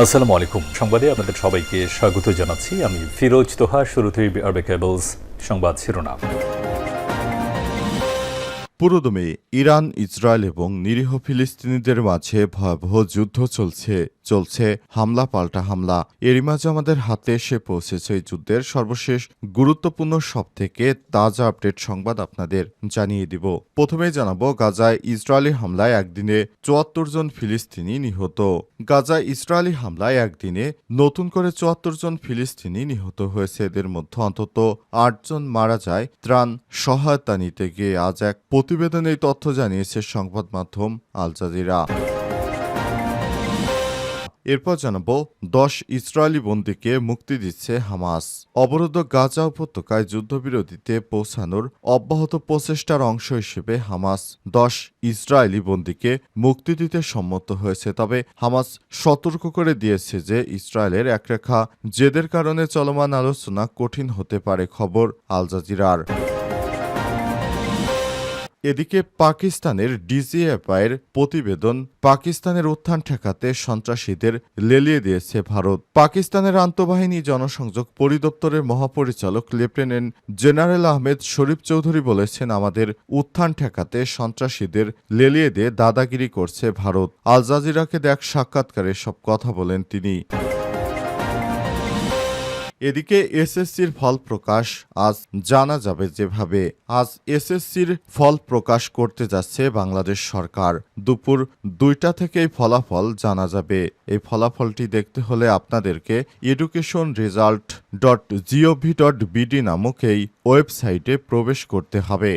আসসালামু আলাইকুম। সংবাদে আপনাদের সবাইকে স্বাগত জানাচ্ছি। আমি ফিরোজ তোহা শুরুতেই আরবে কেবলস সংবাদ শিরোনাম। পুরোদমে ইরান, ইসরায়েল এবং নিরীহ ফিলিস্তিনিদের মাঝে ভয়াবহ যুদ্ধ চলছে। চলছে হামলা, পাল্টা হামলা। এরই মাঝে আমাদের হাতে এসে পৌঁছেছে এই যুদ্ধের সর্বশেষ গুরুত্বপূর্ণ সব থেকে তাজা আপডেট সংবাদ আপনাদের জানিয়ে দিব। প্রথমে জানাব, গাজায় ইসরায়েলি হামলায় একদিনে চুয়াত্তর জন ফিলিস্তিনি নিহত। গাজায় ইসরায়েলি হামলায় একদিনে নতুন করে চুয়াত্তর জন ফিলিস্তিনি নিহত হয়েছে। এদের মধ্যে অন্তত আটজন মারা যায়। ত্রাণ সহায়তা নিতে গিয়ে আজ এক প্রতিবেদনে তথ্য জানিয়েছে সংবাদ মাধ্যম আল জাজিরা। এরপর জানাব, দশ ইসরায়েলি বন্দীকে মুক্তি দিচ্ছে হামাস। অবরুদ্ধ গাজা উপত্যকায় যুদ্ধবিরতিতে পৌঁছানোর অব্যাহত প্রচেষ্টার অংশ হিসেবে হামাস দশ ইসরায়েলি বন্দীকে মুক্তি দিতে সম্মত হয়েছে। তবে হামাস সতর্ক করে দিয়েছে যে ইসরায়েলের একরেখা জেদের কারণে চলমান আলোচনা কঠিন হতে পারে, খবর আল জাজিরার। এদিকে পাকিস্তানের ডিজিএফআইয়ের প্রতিবেদন পাকিস্তানের উত্থান ঠেকাতে সন্ত্রাসীদের লেলিয়ে দিয়েছে ভারত। পাকিস্তানের আন্তঃবাহিনী জনসংযোগ পরিদপ্তরের মহাপরিচালক লেফটেন্যান্ট জেনারেল আহমেদ শরীফ চৌধুরী বলেছেন, আমাদের উত্থান ঠেকাতে সন্ত্রাসীদের লেলিয়ে দিয়ে দাদাগিরি করছে ভারত। আল জাজিরাকে দেখ সাক্ষাৎকারে সব কথা বলেন তিনি। এদিকে এসএসসির ফল প্রকাশ আজ জানা যাবে যেভাবে আজ এসএসসির ফল প্রকাশ করতে যাচ্ছে বাংলাদেশ সরকার। দুপুর দুইটা থেকেই ফলাফল জানা যাবে। এই ফলাফলটি দেখতে হলে আপনাদেরকে education result dot G O V dot BD নামক এই ওয়েবসাইটে প্রবেশ করতে হবে।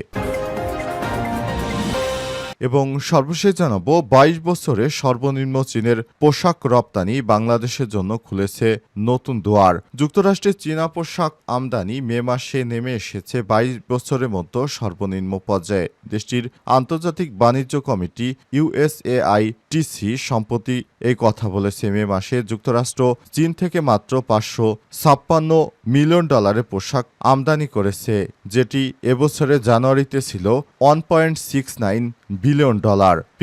এবং সর্বশেষ জানাব, বাইশ বছরে সর্বনিম্ন চীনের পোশাক রপ্তানি বাংলাদেশের জন্য খুলেছে নতুন দুয়ার। যুক্তরাষ্ট্রের চীনা পোশাক আমদানি মে মাসে নেমে এসেছে বাইশ বছরের মতো সর্বনিম্ন পর্যায়ে। দেশটির আন্তর্জাতিক বাণিজ্য কমিটি ইউএসএআইটিসি সম্প্রতি এই কথা বলেছে। মে মাসে যুক্তরাষ্ট্র চীন থেকে মাত্র পাঁচশো ছাপ্পান্ন মিলিয়ন ডলারের পোশাক আমদানি করেছে, যেটি এবছরের জানুয়ারিতে ছিল one point six nine billion dollar.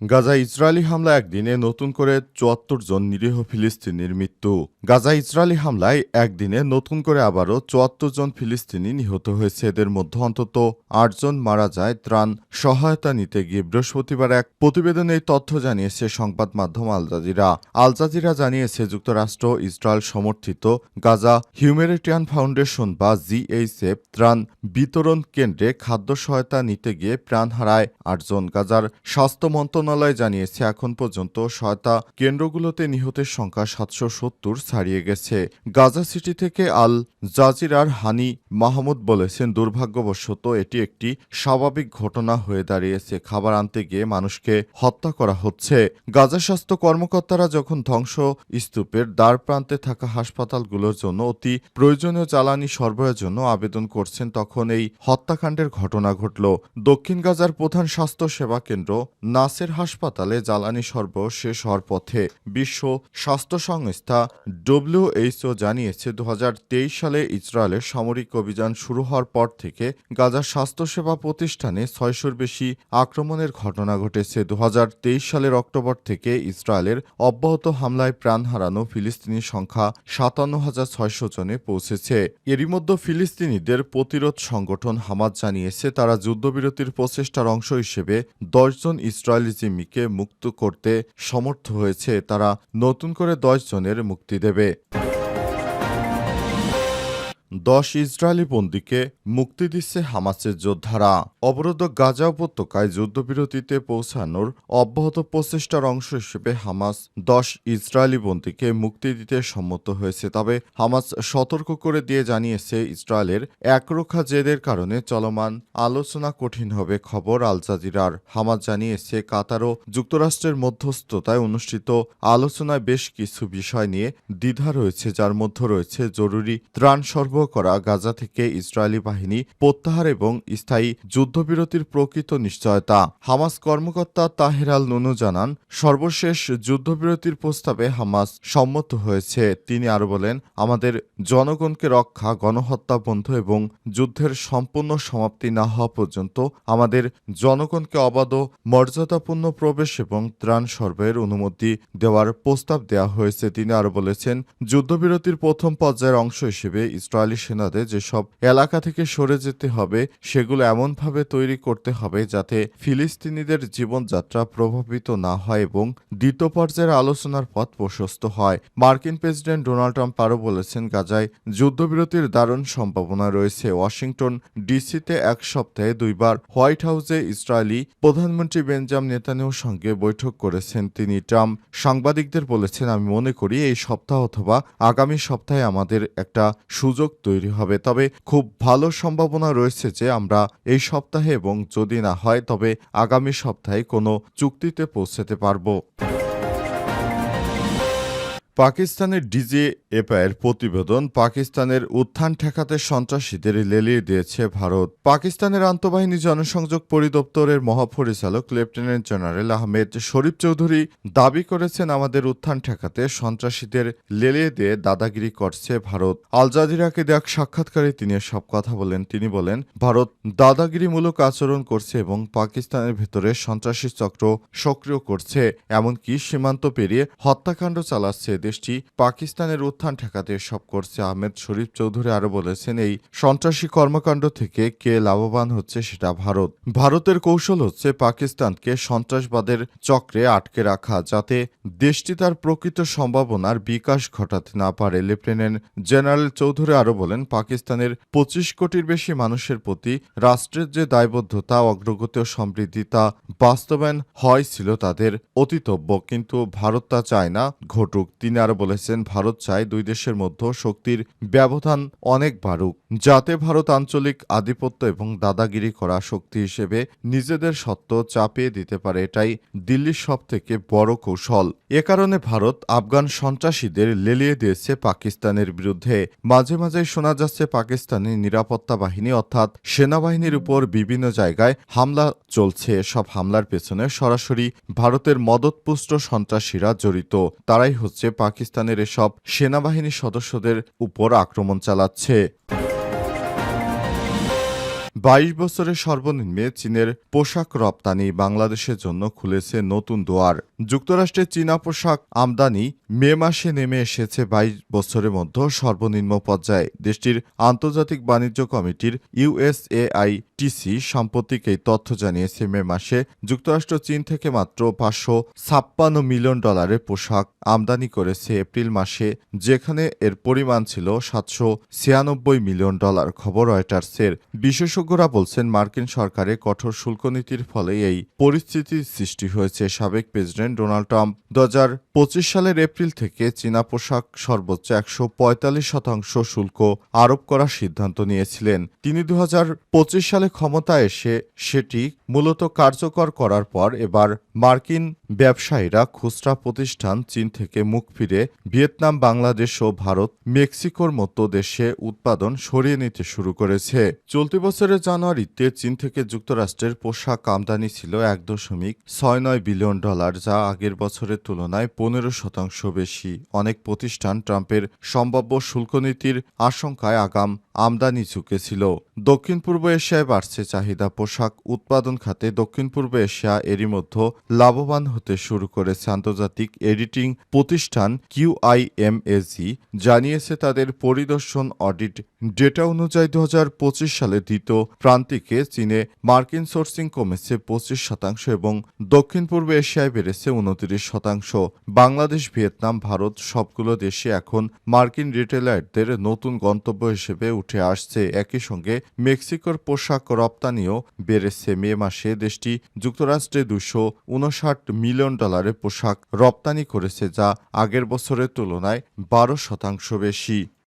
Gaza Israeli হামলা একদিনে নতুন করে চুয়াত্তর জন নিরীহ ফিলিস্তিনির মৃত্যু। গাজা ইসরায়েলি হামলায় একদিনে নতুন করে আবারও চুয়াত্তর জন ফিলিস্তিনি নিহত হয়েছে। এদের মধ্যে অন্তত আটজন মারা যায় ত্রাণ সহায়তা নিতে গিয়ে বৃহস্পতিবার এক প্রতিবেদনে তথ্য জানিয়েছে সংবাদ মাধ্যম আল জাজিরা। আল জাজিরা জানিয়েছে যুক্তরাষ্ট্র, ইসরায়েল সমর্থিত গাজা হিউম্যানিটিয়ান ফাউন্ডেশন বা জিএইচএফ ত্রাণ বিতরণ কেন্দ্রে খাদ্য সহায়তা নিতে গিয়ে প্রাণ হারায় আটজন। গাজার স্বাস্থ্য মন্ত্রণালয় জানিয়েছে, এখন পর্যন্ত সহায়তা কেন্দ্রগুলোতে নিহতের সংখ্যা সাতশো সত্তর ছাড়িয়ে গেছে। গাজা সিটি থেকে আল জাজিরার হানি মাহমুদ বলেছেন, দুর্ভাগ্যবশত এটি একটি স্বাভাবিক ঘটনা হয়ে দাঁড়িয়েছে। খাবার আনতে গিয়ে মানুষকে হত্যা করা হচ্ছে। গাজা স্বাস্থ্য কর্মকর্তারা যখন ধ্বংস স্তূপের দ্বার প্রান্তে থাকা হাসপাতালগুলোর জন্য অতি প্রয়োজনীয় জ্বালানি সরবরাহের জন্য আবেদন করছেন, তখন এই হত্যাকাণ্ডের ঘটনা ঘটল। দক্ষিণ গাজার প্রধান স্বাস্থ্য সেবা কেন্দ্র নাসের হাসপাতালে জ্বালানি সরবরাহ শেষ হওয়ার পথে বিশ্ব স্বাস্থ্য সংস্থা ডব্লিউএইচও জানিয়েছে দু সালে ইসরায়েলের সামরিক অভিযান শুরু হওয়ার পর থেকে গাজার স্বাস্থ্যসেবা প্রতিষ্ঠানে ছয়শোর বেশি আক্রমণের ঘটনা ঘটেছে। দু সালের অক্টোবর থেকে ইসরায়েলের অব্যাহত হামলায় প্রাণ হারানো ফিলিস্তিনির সংখ্যা সাতান্ন হাজার ছয়শো জনে পৌঁছেছে। এরই মধ্যে ফিলিস্তিনিদের প্রতিরোধ সংগঠন হামাদ জানিয়েছে, তারা যুদ্ধবিরতির প্রচেষ্টার অংশ হিসেবে দশজন ইসরায়েলি জিম্মিকে মুক্ত করতে সমর্থ হয়েছে তারা নতুন করে দশ জনের মুক্তি দেবে। দশ ইসরায়েলি বন্দীকে মুক্তি দিচ্ছে হামাসের যোদ্ধারা। অবরোধ গাজা উপত্যকায় যুদ্ধবিরতিতে পৌঁছানোর অব্যাহত প্রচেষ্টার অংশ হিসেবে হামাস দশ ইসরায়েলি বন্দীকে মুক্তি দিতে সম্মত হয়েছে। তবে হামাস সতর্ক করে দিয়ে জানিয়েছে, ইসরায়েলের একরক্ষা জেদের কারণে চলমান আলোচনা কঠিন হবে খবর আল জাজিরার। হামাস জানিয়েছে, কাতার ও যুক্তরাষ্ট্রের মধ্যস্থতায় অনুষ্ঠিত আলোচনায় বেশ কিছু বিষয় নিয়ে দ্বিধা রয়েছে, যার মধ্যে রয়েছে জরুরি ত্রাণ সরবরাহ করা গাজা থেকে ইসরায়েলি বাহিনী প্রত্যাহার এবং স্থায়ী যুদ্ধবিরতির প্রকৃত নিশ্চয়তা। হামাস কর্মকর্তা তাহের আল নুনু জানান, সর্বশেষ যুদ্ধবিরতির প্রস্তাবে হামাস সম্মত হয়েছে। তিনি আরও বলেন, আমাদের জনগণকে রক্ষা, গণহত্যা বন্ধ এবং যুদ্ধের সম্পূর্ণ সমাপ্তি না হওয়া পর্যন্ত আমাদের জনগণকে অবাধ মর্যাদাপূর্ণ প্রবেশ এবং ত্রাণ সরবরাহের অনুমতি দেওয়ার প্রস্তাব দেওয়া হয়েছে। তিনি আরও বলেছেন, যুদ্ধবিরতির প্রথম পর্যায়ের অংশ হিসেবে ইসরায়েলি সেনাদের যেসব এলাকা থেকে সরে যেতে হবে, সেগুলো এমনভাবে তৈরি করতে হবে যাতে ফিলিস্তিনিদের জীবনযাত্রা প্রভাবিত না হয় এবং দ্বিতীয় পর্যায়ের আলোচনার পথ প্রশস্ত হয়। মার্কিন প্রেসিডেন্ট ডোনাল্ড ট্রাম্প আরও বলেছেন, গাজায় যুদ্ধবিরতির দারুণ সম্ভাবনা রয়েছে। ওয়াশিংটন ডিসিতে এক সপ্তাহে দুইবার হোয়াইট হাউসে ইসরায়েলি প্রধানমন্ত্রী বেঞ্জাম নেতানিয়াহুর সঙ্গে বৈঠক করেছেন। তিনি ট্রাম্প সাংবাদিকদের বলেছেন, আমি মনে করি এই সপ্তাহ অথবা আগামী সপ্তাহে আমাদের একটা সুযোগ তৈরি হবে। তবে খুব ভালো সম্ভাবনা রয়েছে যে আমরা এই সপ্তাহে এবং যদি না হয়, তবে আগামী সপ্তাহে কোনো চুক্তিতে পৌঁছাতে পারব। পাকিস্তানের ডিজে এপায়ের প্রতিবেদন পাকিস্তানের উত্থান ঠেকাতে সন্ত্রাসীদের লেলিয়ে দিয়েছে ভারত। পাকিস্তানের আন্তঃবাহিনী জনসংযোগ পরিদপ্তরের মহাপরিচালক লেফটেন্যান্ট জেনারেল আহমেদ শরীফ চৌধুরী দাবি করেছেন, আমাদের উত্থান ঠেকাতে সন্ত্রাসীদের লেলিয়ে দিয়ে দাদাগিরি করছে ভারত। আল জাজিরাকে দেওয়া সাক্ষাৎকারে তিনি সব কথা বলেন। তিনি বলেন, ভারত দাদাগিরিমূলক আচরণ করছে এবং পাকিস্তানের ভেতরে সন্ত্রাসী চক্র সক্রিয় করছে, এমনকি সীমান্ত পেরিয়ে হত্যাকাণ্ড চালাচ্ছে দেশটি পাকিস্তানের উত্থান ঠেকাতে সব করছে। আহমেদ শরীফ চৌধুরী আরও বলেছেন, এই সন্ত্রাসী কর্মকাণ্ড থেকে কে লাভবান হচ্ছে সেটা ভারত। ভারতের কৌশল হচ্ছে পাকিস্তানকে সন্ত্রাসবাদের চক্রে আটকে রাখা, যাতে দেশটি তার প্রকৃত সম্ভাবনার বিকাশ ঘটাতে না পারে। লেফটেন্যান্ট জেনারেল চৌধুরী আরও বলেন, পাকিস্তানের পঁচিশ কোটির বেশি মানুষের প্রতি রাষ্ট্রের যে দায়বদ্ধতা, অগ্রগতি ও সমৃদ্ধি তা বাস্তবায়ন হয় ছিল তাদের অতিতব্য, কিন্তু ভারত তা চায় না, ঘটুক। তিনি আরও বলেছেন ভারত চায় দুই দেশের মধ্যে শক্তির ব্যবধান অনেক বাড়ুক। যাতে ভারত আঞ্চলিক আধিপত্য এবং দাদাগিরি করা শক্তি হিসেবে নিজেদের সত্ত্ব চাপিয়ে দিতে পারে এটাই দিল্লির সব থেকে বড় কৌশল। এ কারণে ভারত আফগান সন্ত্রাসীদের লেলিয়ে দিয়েছে পাকিস্তানের বিরুদ্ধে। মাঝে মাঝে শোনা যাচ্ছে পাকিস্তানি নিরাপত্তা বাহিনী অর্থাৎ সেনাবাহিনীর উপর বিভিন্ন জায়গায় হামলা চলছে। সব হামলার পেছনে সরাসরি ভারতের মদতপুষ্ট সন্ত্রাসীরা জড়িত। তারাই হচ্ছে পাকিস্তানের এসব সেনাবাহিনী সদস্যদের উপর আক্রমণ চালাচ্ছে। বাইশ বছরের সর্বনিম্নে চীনের পোশাক রপ্তানি বাংলাদেশের জন্য খুলেছে নতুন দুয়ার। যুক্তরাষ্ট্রের চীনা পোশাক আমদানি মে মাসে নেমে এসেছে বাইশ বছরের মধ্যে সর্বনিম্ন পর্যায়ে। দেশটির আন্তর্জাতিক বাণিজ্য কমিটির ইউএসএআইটিসি সাম্প্রতিক এই তথ্য জানিয়েছে, মে মাসে যুক্তরাষ্ট্র চীন থেকে মাত্র পাঁচশো ছাপ্পান্ন মিলিয়ন ডলারের পোশাক আমদানি করেছে এপ্রিল মাসে, যেখানে এর পরিমাণ ছিল সাতশো ছিয়ানব্বই মিলিয়ন ডলার। খবর রয়টার্সের বিশেষজ্ঞরা বলছেন, মার্কিন সরকারের কঠোর শুল্ক নীতির ফলে এই পরিস্থিতির সৃষ্টি হয়েছে, সাবেক প্রেসিডেন্ট ডোনাল্ড ট্রাম্প। দু পঁচিশ সালের এপ্রিল থেকে চীনা পোশাক সর্বোচ্চ একশো পঁয়তাল্লিশ শতাংশ শুল্ক আরোপ করার সিদ্ধান্ত নিয়েছিলেন। তিনি দু সালে ক্ষমতায় এসে সেটি মূলত কার্যকর করার পর এবার মার্কিন ব্যবসায়ীরা খুচরা প্রতিষ্ঠান চীন থেকে মুখ ফিরে ভিয়েতনাম, বাংলাদেশ ও ভারত, মেক্সিকোর মতো দেশে উৎপাদন সরিয়ে নিতে শুরু করেছে। চলতি বছরের জানুয়ারিতে চীন থেকে যুক্তরাষ্ট্রের পোশাক আমদানি ছিল এক দশমিক ছয় নয় বিলিয়ন ডলার, যা আগের বছরের তুলনায় পনেরো শতাংশ বেশি। অনেক প্রতিষ্ঠান ট্রাম্পের সম্ভাব্য শুল্কনীতির আশঙ্কায় আগাম আমদানি ঝুঁকেছিল। দক্ষিণ পূর্ব এশিয়ায় বাড়ছে চাহিদা পোশাক উৎপাদন খাতে। দক্ষিণ পূর্ব এশিয়া এরই মধ্যে লাভবান হতে শুরু করেছে আন্তর্জাতিক এডিটিং প্রতিষ্ঠান কিউআইএমএজি জানিয়েছে তাদের পরিদর্শন অডিট ডেটা অনুযায়ী দু হাজার পঁচিশ সালে দ্বিতীয় প্রান্তিকে চীনে মার্কিন সোর্সিং কমেছে পঁচিশ শতাংশ এবং দক্ষিণ পূর্ব এশিয়ায় বেড়েছে উনত্রিশ শতাংশ। বাংলাদেশ, ভিয়েতনাম, ভারত সবগুলো দেশে এখন মার্কিন রিটেলারদের নতুন গন্তব্য হিসেবে উঠে আসছে। একই সঙ্গে মেক্সিকোর পোশাক রপ্তানিও বেড়েছে। মে মাসে দেশটি যুক্তরাষ্ট্রে দুশো উনষাট মিলিয়ন ডলারের পোশাক রপ্তানি করেছে, যা আগের বছরের তুলনায় বারো শতাংশ বেশি।